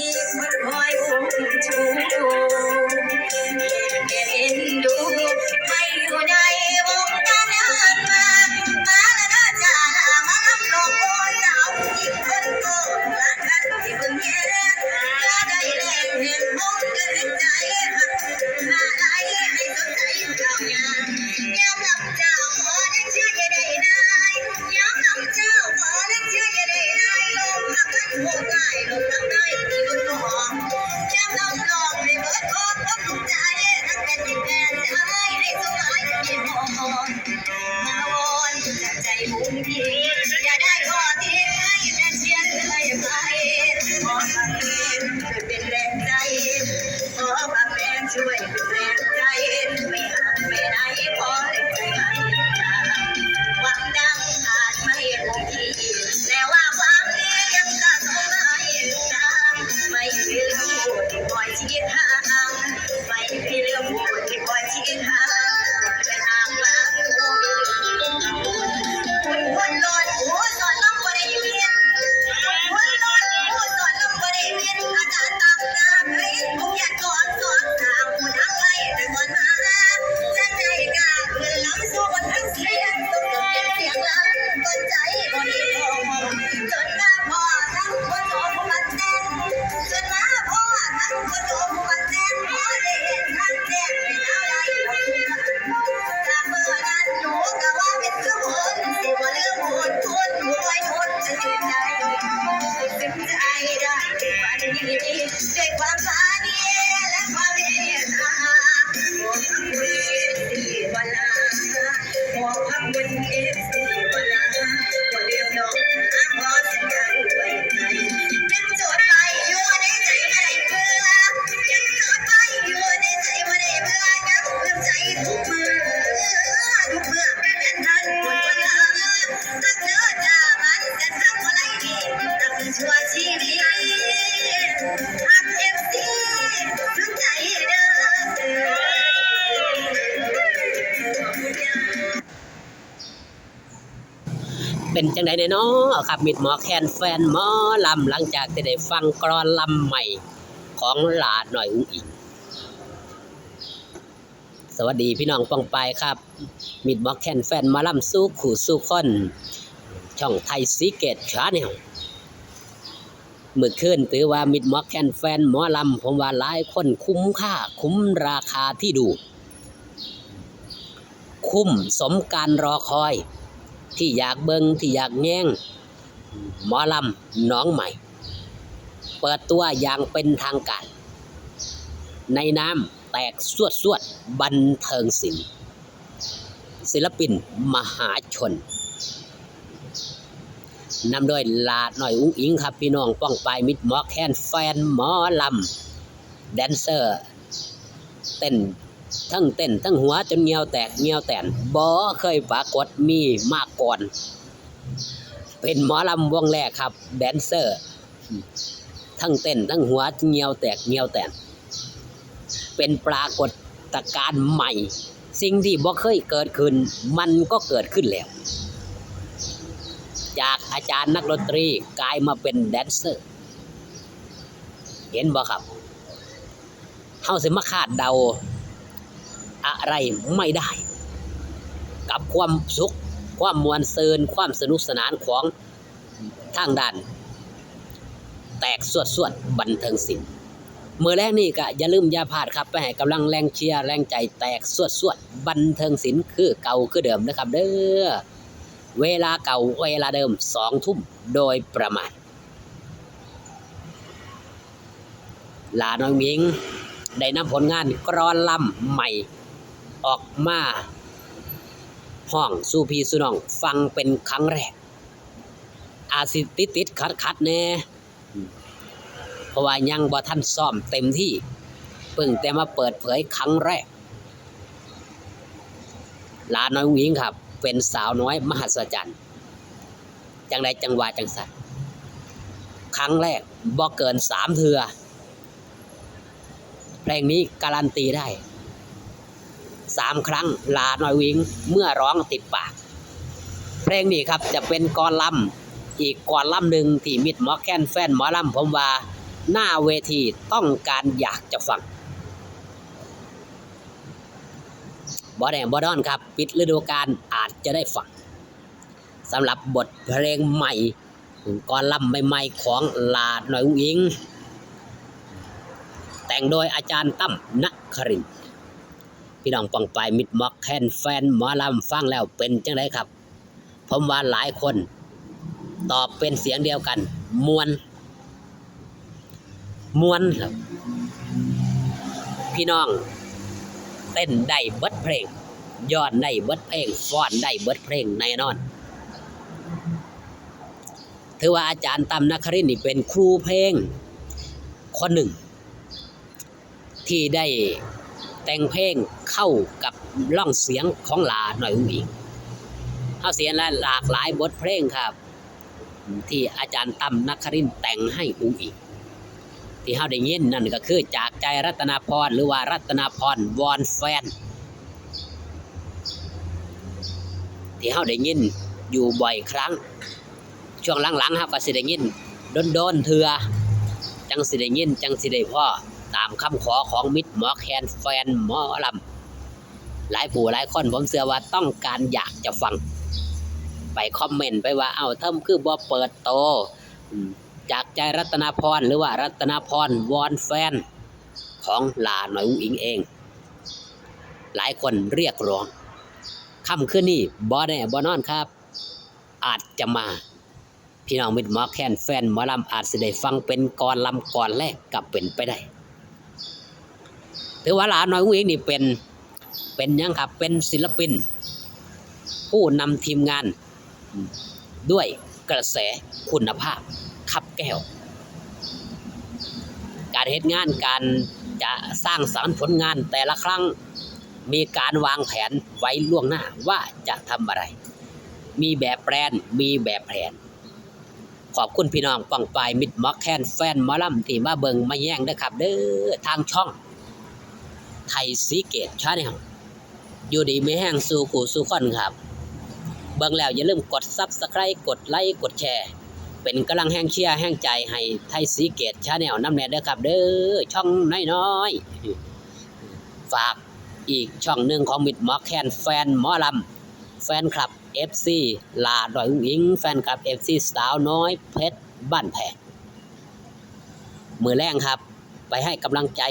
ที่มันคอย ฝัน เป็นจังไดเนาะครับมิดหมอแคนแฟนหมอลำหลังจากที่ได้ฟังกรอนลำใหม่ของหลาดหน่อยอุ้งอิงสวัสดีพี่น้องปองไปครับ มิดหมอแคนแฟนหมาลำสู้ขู่สู้คนช่องไทยซีเกตชาแนลเมื่อคืนถือว่ามิดหมอแคนแฟนหมอลำผมว่าหลายคนคุ้มค่า คุ้มราคาที่ดู คุ้มสมการรอคอย ที่อยากเบิงที่อยากแง่งหมอลำน้องใหม่ เปิดตัวอย่างเป็นทางการ ในน้ำแตกสวดสวดบันเทิงศิลป์ศิลปินมหาชนนำโดยลาดหน่อยอุ้งอิงครับพี่น้องป้องปลายมิดหมอแคนแฟนหมอลำแดนเซอร์ เต้น ทั้งเต้นทั้งหัวจนเงียวแตกเงียวแตนบ่เคยปรากฏมีมาก่อน เป็นหมอลำวงแรกครับ แดนเซอร์ ทั้งเต้นทั้งหัวเงียวแตกเงียวแตนเป็นปรากฏการณ์ใหม่ สิ่งที่บ่เคยเกิดขึ้น มันก็เกิดขึ้นแล้ว จากอาจารย์นักดนตรีกลายมาเป็นแดนเซอร์ เห็นบ่ครับเฮาสิมาคาดเดา อะไรไม่ได้ กับความสุข ความมวลเซินความสนุกสนานของทางด้าน แตกสวดสวดบันเทิงศิลป์เมื่อแรกนี่ก็อย่าลืมอย่าพลาดครับ ไปให้กำลังแรงเชียร์แรงใจแตกสวดสวดบันเทิงศิลป์คือเก่าคือเดิมนะครับ เด้อเวลาเก่าเวลาเดิมสองทุ่มโดยประมาณลาน้องหมิง ได้นำผลงานกรอนลำใหม่ ออกมาห้องสู่พี่สุน้อง ฟังเป็นครั้งแรก อาสิติดติดขัดขัดๆแน่เพราะว่ายังบ่ทันซ้อมเต็มที่เพิ่งแต่มาเปิดเผยครั้งแรกลาน้อยหญิงครับ เป็นสาวน้อยมหัศจรรย์จังใดจังหวะจังสัตว์ครั้งแรกบ่เกินสามเทือเพลงนี้การันตีได้ สามครั้งลาหน่อยวิงเมื่อร้องติดปาก เพลงนี้ครับจะเป็นกอลัมน์อีกกอลัมน์หนึ่งที่มิดหมอแคนแฟนหมอลำผมว่าหน้าเวทีต้องการอยากจะฟังบอแดงบอดอนครับ ปิดฤดูกาลอาจจะได้ฟังสำหรับบทเพลงใหม่กรลำใหม่ๆของลาหน่อยอุ้งอิงแต่งโดยอาจารย์ตั้มนักครินทร์ พี่น้องปองไปมิดมอกแคนแฟนหมอลำฟังแล้วเป็นจังไดครับ ผมว่าหลายคน ตอบเป็นเสียงเดียวกัน มวน มวนครับพี่น้อง เต้นได้เบิดเพลงย้อนได้เบิดเพลงฟ้อนได้เบิดเพลงแน่นอน ถือว่าอาจารย์ตำนัครินนี่เป็นครูเพลง คนหนึ่ง ที่ได้ แต่งเพลงเข้ากับร่องเสียงของลาหน่อยอุ้งอิงเขาเสียงและหลากหลายบทเพลงครับ ที่อาจารย์ตั้มนักครินแต่งให้อุ้งอิงที่เขาได้ยินนั่นก็คือจากใจรัตนาพรหรือว่ารัตนาพรวอนแฟน ที่เขาได้ยินอยู่บ่อยครั้ง ช่วงหลังๆครับก็สิได้ยินโดนๆเถื่อจังสิได้ยินจังสิได้พ่อ ตามคำขอของมิตรหมอแคนแฟนหมอลำหลายผู้หลายคนผมเชื่อว่าต้องการอยากจะฟัง ไปคอมเมนต์ไปว่าเอาเทิมคือบ่เปิดโต จากใจรัตนาพรหรือว่ารัตนาพรวอนแฟน ของลาหน่อยอุ้งอิงเอง หลายคนเรียกร้องค่ำคืนนี้บ่แน่บ่นอนครับ อาจจะมาพี่น้องมิตรหมอแคนแฟนหมอลำอาจจะได้ฟังเป็นกรลำก่อนแรกกับเป็นไปได้ ถือว่าหลานน้อยอุ้งอิงนี่เป็นเป็นยังครับ เป็นศิลปิน ผู้นำทีมงานด้วยกระแสคุณภาพขับแก้ว การเหตุงานการจะสร้างสารรค์ผลงานแต่ละครั้งมีการวางแผนไว้ล่วงหน้าว่าจะทำอะไร มีแบบแปลนมีแบบแผน ขอบคุณพี่น้องปังปายมิดมอกแคนแฟนมอลำที่มาเบิงมาแย่งเด้อครับเด้อทางช่อง ไทยสีเกตชาแนลอยู่ดีไม่แห้งสู่กูสู่คนครับเบิ่งแล้วอย่าลืมกดซับสไคร b ์กดไลค์กดแชร์ เป็นกำลังแห้งเชียร์แห้งใจให้ไทยสีเกตชาแนลน้ำแน่เด้อครับ เด้อช่องน้อยๆฝากอีกช่องหนึ่งของมิดมอกแคนแฟนหมอลำแฟนคลับ FC ลาดอยอุ้งอิงแฟนคลับ FC สาวน้อยเพชรบ้านแพงมือแรงครับ ไปให้กำลังใจ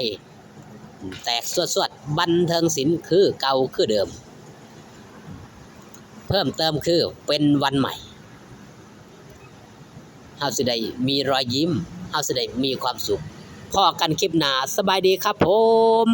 แตกสวดสวดบันเทิงศิลป์คือเก่าคือเดิม เพิ่มเติมคือเป็นวันใหม่เฮาสิได้มีรอยยิ้มเฮาสิได้มีความสุขพอกันคลิปหนาสบายดีครับผม